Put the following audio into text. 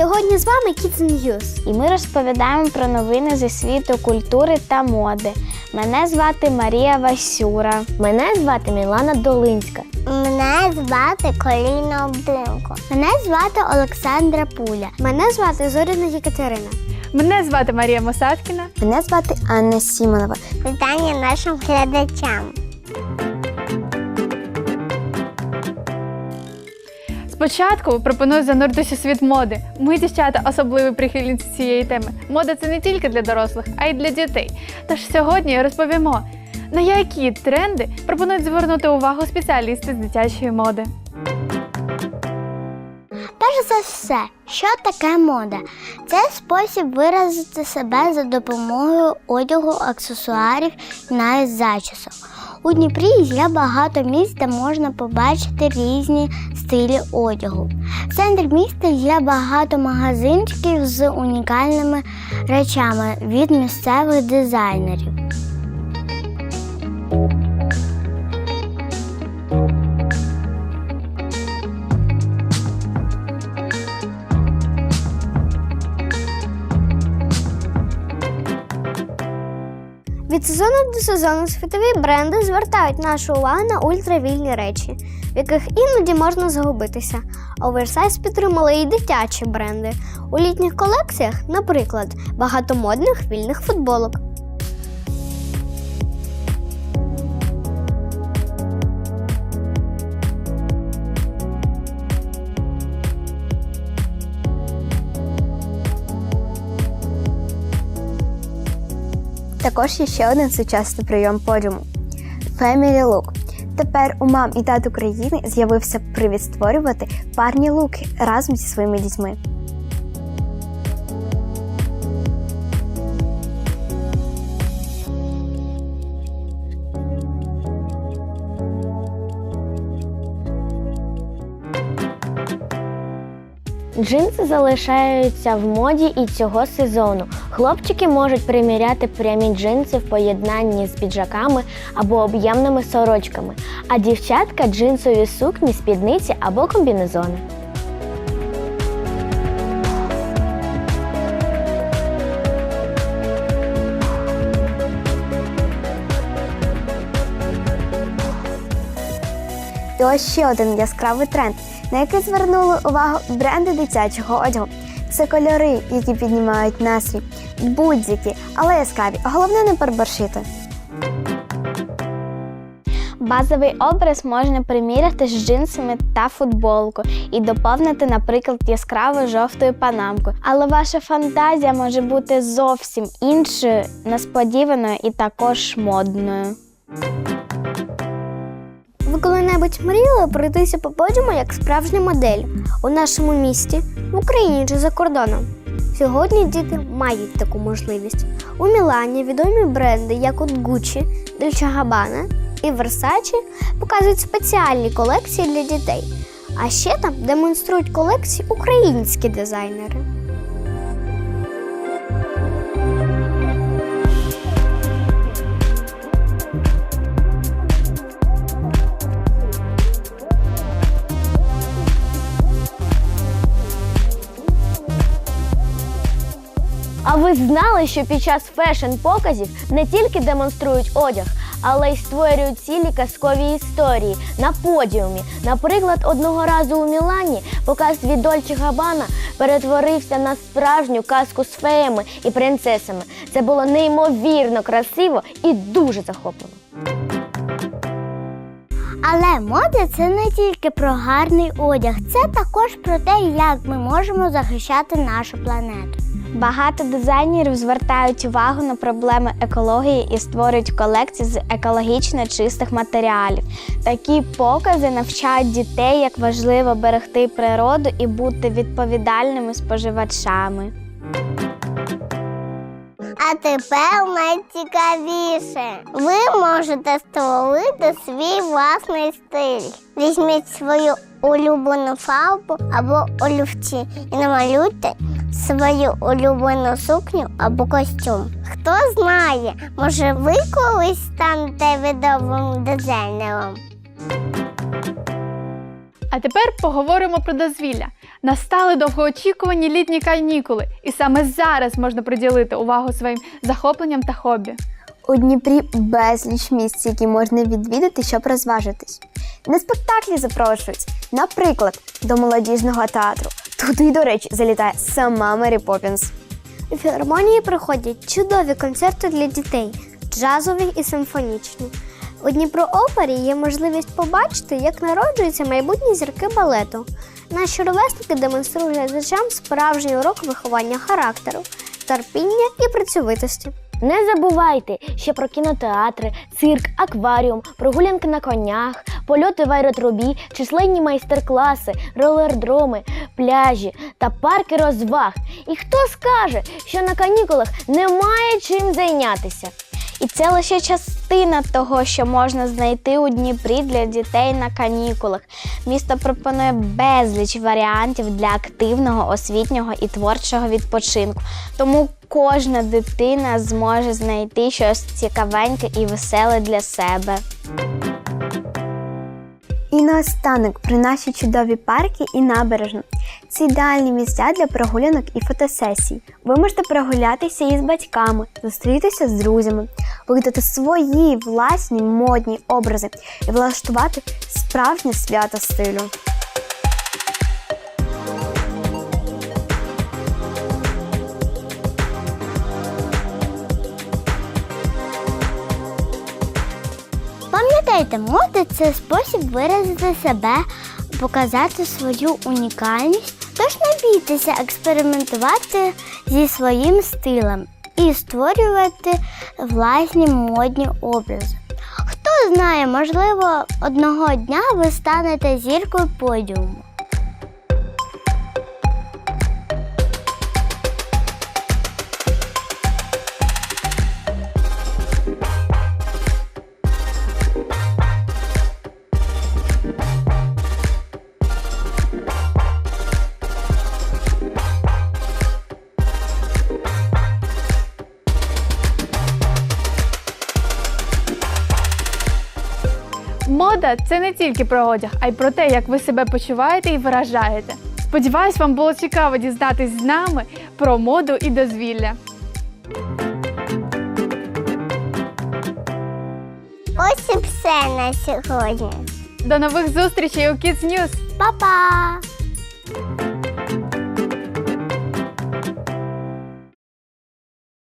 Сьогодні з вами Kids News. І ми розповідаємо про новини зі світу культури та моди. Мене звати Марія Васюра. Мене звати Мілана Долинська. Мене звати Коліна Обдимко. Мене звати Олександра Пуля. Мене звати Зоряна Єкатерина. Мене звати Марія Мосаткіна. Мене звати Анна Сімонова. Вітання нашим глядачам. Спочатку пропоную зануритися у світ моди. Ми, дівчата, особливі прихильниці цієї теми. Мода це не тільки для дорослих, а й для дітей. Тож сьогодні розповімо, на які тренди пропонують звернути увагу спеціалісти з дитячої моди. Перш за все, що таке мода? Це спосіб виразити себе за допомогою одягу, аксесуарів і навіть зачісок. У Дніпрі є багато місць, де можна побачити різні стилі одягу. В центрі міста є багато магазинчиків з унікальними речами від місцевих дизайнерів. Від сезону до сезону світові бренди звертають нашу увагу на ультравільні речі, в яких іноді можна загубитися. Оверсайз підтримали і дитячі бренди. У літніх колекціях, наприклад, багато модних вільних футболок. Також є ще один сучасний прийом подіуму Family Look. Тепер у мам і тат України з'явився привід створювати парні луки разом зі своїми дітьми. Джинси залишаються в моді і цього сезону. Хлопчики можуть приміряти прямі джинси в поєднанні з піджаками або об'ємними сорочками, а дівчатка джинсові сукні, спідниці або комбінезони. І ось ще один яскравий тренд, на який звернули увагу бренди дитячого одягу. Це кольори, які піднімають настрій, будь-які, але яскраві. Головне не переборщити. Базовий образ можна приміряти з джинсами та футболку і доповнити, наприклад, яскраво жовтою панамкою. Але ваша фантазія може бути зовсім іншою, несподіваною і також модною. Ви коли-небудь мріяли пройтися по подіуму як справжня модель у нашому місті, в Україні чи за кордоном? Сьогодні діти мають таку можливість. У Мілані відомі бренди, як от Gucci, Dolce Gabbana і Versace показують спеціальні колекції для дітей. А ще там демонструють колекції українські дизайнери. Знали, що під час фешн-показів не тільки демонструють одяг, але й створюють цілі казкові історії на подіумі. Наприклад, одного разу у Мілані показ від Дольче Габана перетворився на справжню казку з феями і принцесами. Це було неймовірно красиво і дуже захопливо. Але мода це не тільки про гарний одяг, це також про те, як ми можемо захищати нашу планету. Багато дизайнерів звертають увагу на проблеми екології і створюють колекції з екологічно чистих матеріалів. Такі покази навчають дітей, як важливо берегти природу і бути відповідальними споживачами. А тепер найцікавіше. Ви можете створити свій власний стиль. Візьміть свою улюблену фарбу або олівці і намалюйте свою улюблену сукню або костюм. Хто знає, може ви колись станете відомим дизайнером. А тепер поговоримо про дозвілля. Настали довгоочікувані літні канікули, і саме зараз можна приділити увагу своїм захопленням та хобі. У Дніпрі безліч місць, які можна відвідати, щоб розважитись. На спектаклі запрошують, наприклад, до молодіжного театру. Туди, до речі, залітає сама Мері Поппінс. У філармонії проходять чудові концерти для дітей, джазові і симфонічні. У Дніпроопері є можливість побачити, як народжуються майбутні зірки балету. Наші ровесники демонструють глядачам справжній урок виховання характеру, терпіння і працьовитості. Не забувайте ще про кінотеатри, цирк, акваріум, прогулянки на конях, польоти в аеротрубі, численні майстер-класи, ролердроми, пляжі та парки розваг. І хто скаже, що на канікулах немає чим зайнятися? І це лише частина того, що можна знайти у Дніпрі для дітей на канікулах. Місто пропонує безліч варіантів для активного, освітнього і творчого відпочинку. Тому кожна дитина зможе знайти щось цікавеньке і веселе для себе. І наостанок про наші чудові парки і набережну. Це ідеальні місця для прогулянок і фотосесій. Ви можете прогулятися із батьками, зустрітися з друзями, видати свої власні модні образи і влаштувати справжнє свято стилю. Пам'ятайте, мода це спосіб виразити себе, показати свою унікальність. Тож не бійтеся експериментувати зі своїм стилем і створювати власні модні образи. Хто знає, можливо, одного дня ви станете зіркою подіуму. Мода це не тільки про одяг, а й про те, як ви себе почуваєте і виражаєте. Сподіваюсь, вам було цікаво дізнатись з нами про моду і дозвілля. Ось і все на сьогодні. До нових зустрічей у Kids News! Па-па!